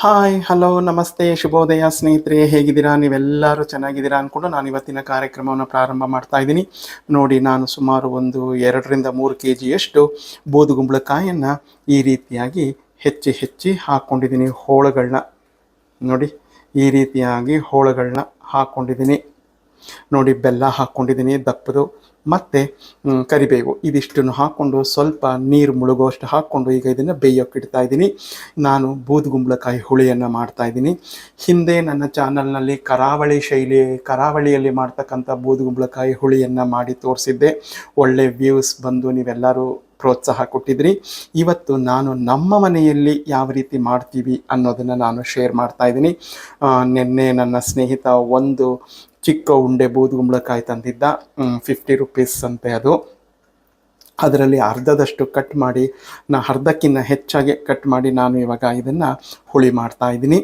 Hi hello ನಮಸ್ತೆ, ಶುಭೋದಯ ಸ್ನೇಹಿತರೆ, ಹೇಗಿದ್ದೀರಾ? ನೀವೆಲ್ಲರೂ ಚೆನ್ನಾಗಿದ್ದೀರಾ ಅಂದ್ಕೊಂಡು ನಾನು ಇವತ್ತಿನ ಕಾರ್ಯಕ್ರಮವನ್ನು ಪ್ರಾರಂಭ ಮಾಡ್ತಾ ಇದ್ದೀನಿ. ನೋಡಿ, ನಾನು ಸುಮಾರು ಒಂದು ಎರಡರಿಂದ ಮೂರು ಕೆ ಜಿಯಷ್ಟು ಬೂದುಗುಂಬಳಕಾಯನ್ನು ಈ ರೀತಿಯಾಗಿ ಹೆಚ್ಚಿ ಹೆಚ್ಚಿ ಹಾಕ್ಕೊಂಡಿದ್ದೀನಿ ಹೋಳುಗಳನ್ನ ನೋಡಿ, ಈ ರೀತಿಯಾಗಿ ಹೋಳುಗಳನ್ನ ಹಾಕ್ಕೊಂಡಿದ್ದೀನಿ ನೋಡಿ, ಬೆಲ್ಲ ಹಾಕ್ಕೊಂಡಿದ್ದೀನಿ ದಪ್ಪದು. ಮತ್ತು ಕರಿಬೇವು ಇದಿಷ್ಟನ್ನು ಹಾಕ್ಕೊಂಡು ಸ್ವಲ್ಪ ನೀರು ಮುಳುಗುವಷ್ಟು ಹಾಕ್ಕೊಂಡು ಈಗ ಇದನ್ನು ಬೇಯೋಕೆ ಇಡ್ತಾ ಇದ್ದೀನಿ. ನಾನು ಬೂದುಗುಂಬಳಕಾಯಿ ಹುಳಿಯನ್ನು ಮಾಡ್ತಾ ಇದ್ದೀನಿ. ಹಿಂದೆ ನನ್ನ ಚಾನಲ್ನಲ್ಲಿ ಕರಾವಳಿ ಶೈಲಿ, ಕರಾವಳಿಯಲ್ಲಿ ಮಾಡ್ತಕ್ಕಂಥ ಬೂದುಗುಂಬಳಕಾಯಿ ಹುಳಿಯನ್ನು ಮಾಡಿ ತೋರಿಸಿದ್ದೆ. ಒಳ್ಳೆ ವ್ಯೂಸ್ ಬಂದು ನೀವೆಲ್ಲರೂ ಪ್ರೋತ್ಸಾಹ ಕೊಟ್ಟಿದ್ರಿ. ಇವತ್ತು ನಾನು ನಮ್ಮ ಮನೆಯಲ್ಲಿ ಯಾವ ರೀತಿ ಮಾಡ್ತೀವಿ ಅನ್ನೋದನ್ನು ನಾನು ಶೇರ್ ಮಾಡ್ತಾ ಇದ್ದೀನಿ. ನಿನ್ನೆ ನನ್ನ ಸ್ನೇಹಿತ ಒಂದು ಚಿಕ್ಕ ಉಂಡೆ ಬೂದುಗುಂಬಳಕಾಯಿ ತಂದಿದ್ದ ಫಿಫ್ಟಿ ರುಪೀಸ್ ಅಂತೆ ಅದು. ಅದರಲ್ಲಿ ಅರ್ಧದಷ್ಟು ಕಟ್ ಮಾಡಿ, ನಾ ಅರ್ಧಕ್ಕಿಂತ ಹೆಚ್ಚಾಗಿ ಕಟ್ ಮಾಡಿ ನಾನು ಇವಾಗ ಇದನ್ನು ಹುಳಿ ಮಾಡ್ತಾ ಇದ್ದೀನಿ.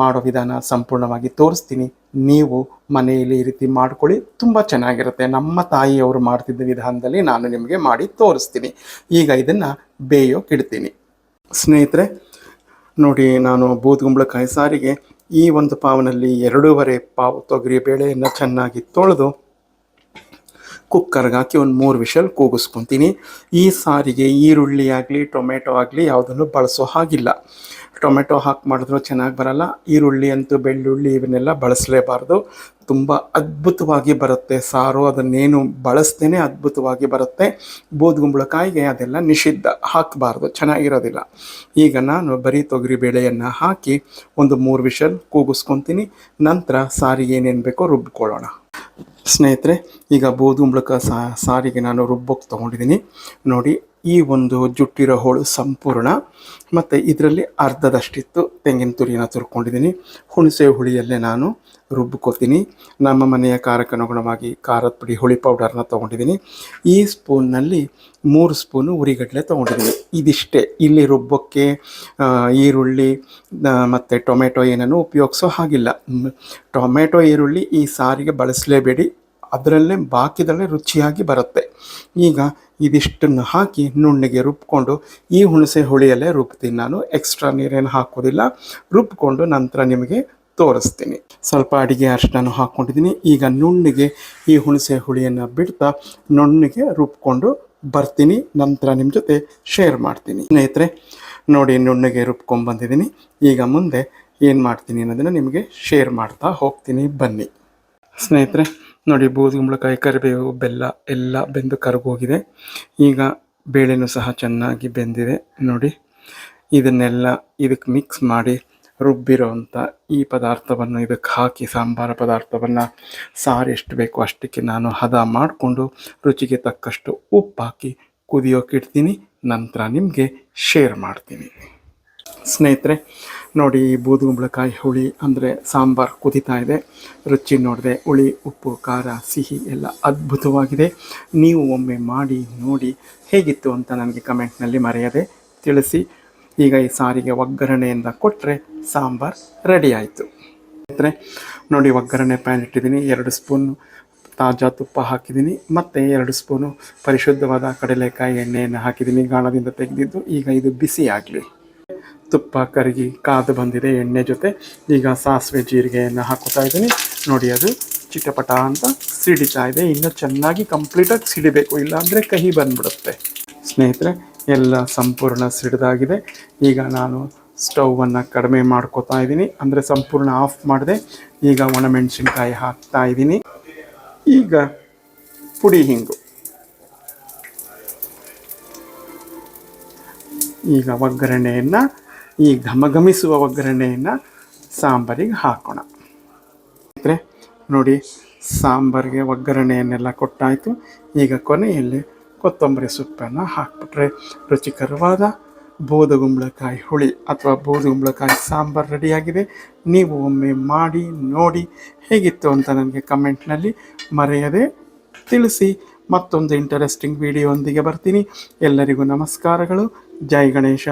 ಮಾಡೋ ವಿಧಾನ ಸಂಪೂರ್ಣವಾಗಿ ತೋರಿಸ್ತೀನಿ. ನೀವು ಮನೆಯಲ್ಲಿ ಈ ರೀತಿ ಮಾಡ್ಕೊಳ್ಳಿ, ತುಂಬ ಚೆನ್ನಾಗಿರುತ್ತೆ. ನಮ್ಮ ತಾಯಿಯವರು ಮಾಡ್ತಿದ್ದ ವಿಧಾನದಲ್ಲಿ ನಾನು ನಿಮಗೆ ಮಾಡಿ ತೋರಿಸ್ತೀನಿ. ಈಗ ಇದನ್ನು ಬೇಯೋಕ್ಕಿಡ್ತೀನಿ ಸ್ನೇಹಿತರೆ, ನೋಡಿ ನಾನು ಬೂದುಗುಂಬಳಕಾಯಿ ಸಾರಿಗೆ ಈ ಒಂದು ಪಾವನಲ್ಲಿ ಎರಡೂವರೆ ಪಾವು ತೊಗರಿ ಬೇಳೆಯನ್ನು ಚೆನ್ನಾಗಿ ತೊಳೆದು ಕುಕ್ಕರ್ಗೆ ಹಾಕಿ ಒಂದು ಮೂರು ವಿಷಲ್ ಕೂಗಿಸ್ಕೊತೀನಿ. ಈ ಸಾರಿಗೆ ಈರುಳ್ಳಿ ಆಗಲಿ, ಟೊಮೆಟೊ ಆಗಲಿ ಯಾವುದನ್ನು ಬಳಸೋ ಹಾಗಿಲ್ಲ. ಟೊಮೆಟೊ ಹಾಕಿ ಮಾಡಿದ್ರು ಚೆನ್ನಾಗಿ ಬರಲ್ಲ. ಈರುಳ್ಳಿ ಅಂತೂ ಬೆಳ್ಳುಳ್ಳಿ ಇವನ್ನೆಲ್ಲ ಬಳಸಲೇಬಾರ್ದು. ತುಂಬ ಅದ್ಭುತವಾಗಿ ಬರುತ್ತೆ ಸಾರು. ಅದನ್ನೇನು ಬಳಸ್ದೇ ಅದ್ಭುತವಾಗಿ ಬರುತ್ತೆ. ಬೂದುಗುಂಬಳಕಾಯಿಗೆ ಅದೆಲ್ಲ ನಿಷಿದ್ಧ. ಹಾಕಬಾರ್ದು. ಚೆನ್ನಾಗಿರೋದಿಲ್ಲ. ಈಗ ನಾನು ಬರೀ ತೊಗರಿ ಬೇಳೆಯನ್ನು ಹಾಕಿ ಒಂದು ಮೂರು ವಿಷಲ್ ಕೂಗಿಸ್ಕೊತೀನಿ. ನಂತರ ಸಾರಿಗೆ ಏನೇನು ಬೇಕೋ ರುಬ್ಕೊಳ್ಳೋಣ. ಸ್ನೇಹಿತರೆ, ಈಗ ಬೂದುಗುಂಬಳಕ ಸಾರಿಗೆ ನಾನು ರುಬ್ಬೋಕ್ಕೆ ತೊಗೊಂಡಿದ್ದೀನಿ. ನೋಡಿ ಈ ಒಂದು ಜುಟ್ಟಿರೋ ಹೋಳು ಸಂಪೂರ್ಣ. ಮತ್ತು ಇದರಲ್ಲಿ ಅರ್ಧದಷ್ಟಿತ್ತು. ತೆಂಗಿನ ತುರಿನ ತುರ್ಕೊಂಡಿದ್ದೀನಿ. ಹುಣಸೆ ಹುಳಿಯಲ್ಲೇ ನಾನು ರುಬ್ಕೋತೀನಿ. ನಮ್ಮ ಮನೆಯ ಕಾರಕ್ಕನುಗುಣವಾಗಿ ಖಾರದ ಪುಡಿ, ಹುಳಿ ಪೌಡರ್ನ ತೊಗೊಂಡಿದ್ದೀನಿ. ಈ ಸ್ಪೂನ್ನಲ್ಲಿ ಮೂರು ಸ್ಪೂನು ಉರಿಗಡಲೆ ತೊಗೊಂಡಿದ್ದೀನಿ. ಇದಿಷ್ಟೇ. ಇಲ್ಲಿ ರುಬ್ಬಕ್ಕೆ ಈರುಳ್ಳಿ ಮತ್ತು ಟೊಮೆಟೊ ಏನನ್ನು ಉಪಯೋಗಿಸೋ ಹಾಗಿಲ್ಲ. ಟೊಮೆಟೊ, ಈರುಳ್ಳಿ ಈ ಸಾರಿಗೆ ಬಳಸಲೇಬೇಡಿ. ಅದರಲ್ಲೇ, ಬಾಕಿದಲ್ಲೇ ರುಚಿಯಾಗಿ ಬರುತ್ತೆ. ಈಗ ಇದಿಷ್ಟನ್ನು ಹಾಕಿ ನುಣ್ಣಿಗೆ ರುಬ್ಕೊಂಡು ಈ ಹುಣಸೆ ಹುಳಿಯಲ್ಲೇ ರುಬ್ತೀನಿ. ನಾನು ಎಕ್ಸ್ಟ್ರಾ ನೀರೇನು ಹಾಕೋದಿಲ್ಲ. ರುಬ್ಕೊಂಡು ನಂತರ ನಿಮಗೆ ತೋರಿಸ್ತೀನಿ. ಸ್ವಲ್ಪ ಅಡಿಗೆ ಅರಿಶಿನ ಹಾಕ್ಕೊಂಡಿದ್ದೀನಿ ಈಗ ನುಣ್ಣಗೆ ಈ ಹುಣಸೆ ಹುಳಿಯನ್ನು ಬಿಡ್ತಾ ನುಣ್ಣಿಗೆ ರುಬ್ಕೊಂಡು ಬರ್ತೀನಿ. ನಂತರ ನಿಮ್ಮ ಜೊತೆ ಶೇರ್ ಮಾಡ್ತೀನಿ. ಸ್ನೇಹಿತರೆ, ನೋಡಿ ನುಣ್ಣಗೆ ರುಬ್ಕೊಂಡು ಬಂದಿದ್ದೀನಿ. ಈಗ ಮುಂದೆ ಏನು ಮಾಡ್ತೀನಿ ಅನ್ನೋದನ್ನು ನಿಮಗೆ ಶೇರ್ ಮಾಡ್ತಾ ಹೋಗ್ತೀನಿ. ಬನ್ನಿ. ಸ್ನೇಹಿತರೆ ನೋಡಿ ಬೂದು ಕುಂಬಳಕಾಯಿ, ಕರಿಬೇವು, ಬೆಲ್ಲ ಎಲ್ಲ ಬೆಂದು ಕರಗೋಗಿದೆ. ಈಗ ಬೇಳೆನೂ ಸಹ ಚೆನ್ನಾಗಿ ಬೆಂದಿದೆ, ನೋಡಿ. ಇದನ್ನೆಲ್ಲ ಇದಕ್ಕೆ ಮಿಕ್ಸ್ ಮಾಡಿ ರುಬ್ಬಿರೋವಂಥ ಈ ಪದಾರ್ಥವನ್ನು ಇದಕ್ಕೆ ಹಾಕಿ, ಸಾಂಬಾರ ಪದಾರ್ಥವನ್ನು ಸಾರು ಎಷ್ಟು ಬೇಕೋ ಅಷ್ಟಕ್ಕೆ ನಾನು ಹದ ಮಾಡಿಕೊಂಡು ರುಚಿಗೆ ತಕ್ಕಷ್ಟು ಉಪ್ಪು ಹಾಕಿ ಕುದಿಯೋಕೆ ಇಡ್ತೀನಿ. ನಂತರ ನಿಮಗೆ ಶೇರ್ ಮಾಡ್ತೀನಿ. ಸ್ನೇಹಿತರೆ, ನೋಡಿ ಬೂದುಗುಂಬಳಕಾಯಿ ಹುಳಿ ಅಂದರೆ ಸಾಂಬಾರು ಕುದೀತಾ ಇದೆ. ರುಚಿ ನೋಡಿದೆ, ಹುಳಿ, ಉಪ್ಪು, ಖಾರ, ಸಿಹಿ ಎಲ್ಲ ಅದ್ಭುತವಾಗಿದೆ. ನೀವು ಒಮ್ಮೆ ಮಾಡಿ, ನೋಡಿ ಹೇಗಿತ್ತು ಅಂತ ನನಗೆ ಕಮೆಂಟ್ನಲ್ಲಿ ಮರೆಯದೆ ತಿಳಿಸಿ. ಈಗ ಈ ಸಾರಿಗೆ ಒಗ್ಗರಣೆಯಿಂದ ಕೊಟ್ಟರೆ ಸಾಂಬಾರು ರೆಡಿ ಆಯಿತು. ಸ್ನೇಹಿತರೆ, ನೋಡಿ ಒಗ್ಗರಣೆ ಪ್ಯಾನ್ ಇಟ್ಟಿದ್ದೀನಿ. ಎರಡು ಸ್ಪೂನ್ ತಾಜಾ ತುಪ್ಪ ಹಾಕಿದ್ದೀನಿ. ಮತ್ತು ಎರಡು ಸ್ಪೂನು ಪರಿಶುದ್ಧವಾದ ಕಡಲೆಕಾಯಿ ಎಣ್ಣೆಯನ್ನು ಹಾಕಿದ್ದೀನಿ. ಗಾಣದಿಂದ ತೆಗೆದಿದ್ದು ಈಗ ಇದು ಬಿಸಿ ಆಗಲಿ. ತುಪ್ಪ ಕರಗಿ ಕಾದು ಬಂದಿದೆ ಎಣ್ಣೆ ಜೊತೆ. ಈಗ ಸಾಸಿವೆ ಜೀರಿಗೆಯನ್ನು ಹಾಕೋತಾ ಇದ್ದೀನಿ. ನೋಡಿ ಅದು ಚಿಟಪಟ ಅಂತ ಸಿಡಿತಾ ಇದೆ. ಇನ್ನು ಚೆನ್ನಾಗಿ ಕಂಪ್ಲೀಟಾಗಿ ಸಿಡಿಬೇಕು. ಇಲ್ಲಾಂದರೆ ಕಹಿ ಬಂದ್ಬಿಡುತ್ತೆ. ಸ್ನೇಹಿತರೆ, ಎಲ್ಲ ಸಂಪೂರ್ಣ ಸಿಡಿದಾಗಿದೆ. ಈಗ ನಾನು ಸ್ಟೌವನ್ನು ಕಡಿಮೆ ಮಾಡ್ಕೋತಾ ಇದ್ದೀನಿ. ಅಂದರೆ ಸಂಪೂರ್ಣ ಆಫ್ ಮಾಡಿದೆ. ಈಗ ಒಣಮೆಣಸಿನ್ಕಾಯಿ ಹಾಕ್ತಾ ಇದ್ದೀನಿ. ಈಗ ಪುಡಿ ಹಿಂಗು. ಈಗ ಒಗ್ಗರಣೆಯನ್ನು ಈ ಘಮಘಮಿಸುವ ಒಗ್ಗರಣೆಯನ್ನು ಸಾಂಬಾರಿಗೆ ಹಾಕೋಣ. ಸ್ನೇಹಿತರೆ, ನೋಡಿ, ಸಾಂಬಾರಿಗೆ ಒಗ್ಗರಣೆಯನ್ನೆಲ್ಲ ಕೊಟ್ಟಾಯಿತು. ಈಗ ಕೊನೆಯಲ್ಲಿ ಕೊತ್ತಂಬರಿ ಸೊಪ್ಪನ್ನು ಹಾಕ್ಬಿಟ್ರೆ ರುಚಿಕರವಾದ ಬೂದುಗುಂಬಳಕಾಯಿ ಹುಳಿ ಅಥವಾ ಬೂದುಗುಂಬಳಕಾಯಿ ಸಾಂಬಾರು ರೆಡಿಯಾಗಿದೆ. ನೀವು ಒಮ್ಮೆ ಮಾಡಿ, ನೋಡಿ ಹೇಗಿತ್ತು ಅಂತ ನನಗೆ ಕಮೆಂಟ್ನಲ್ಲಿ ಮರೆಯದೆ ತಿಳಿಸಿ. ಮತ್ತೊಂದು ಇಂಟರೆಸ್ಟಿಂಗ್ ವಿಡಿಯೋ ಒಂದಿಗೆ ಬರ್ತೀನಿ. ಎಲ್ಲರಿಗೂ ನಮಸ್ಕಾರಗಳು. ಜೈ ಗಣೇಶ.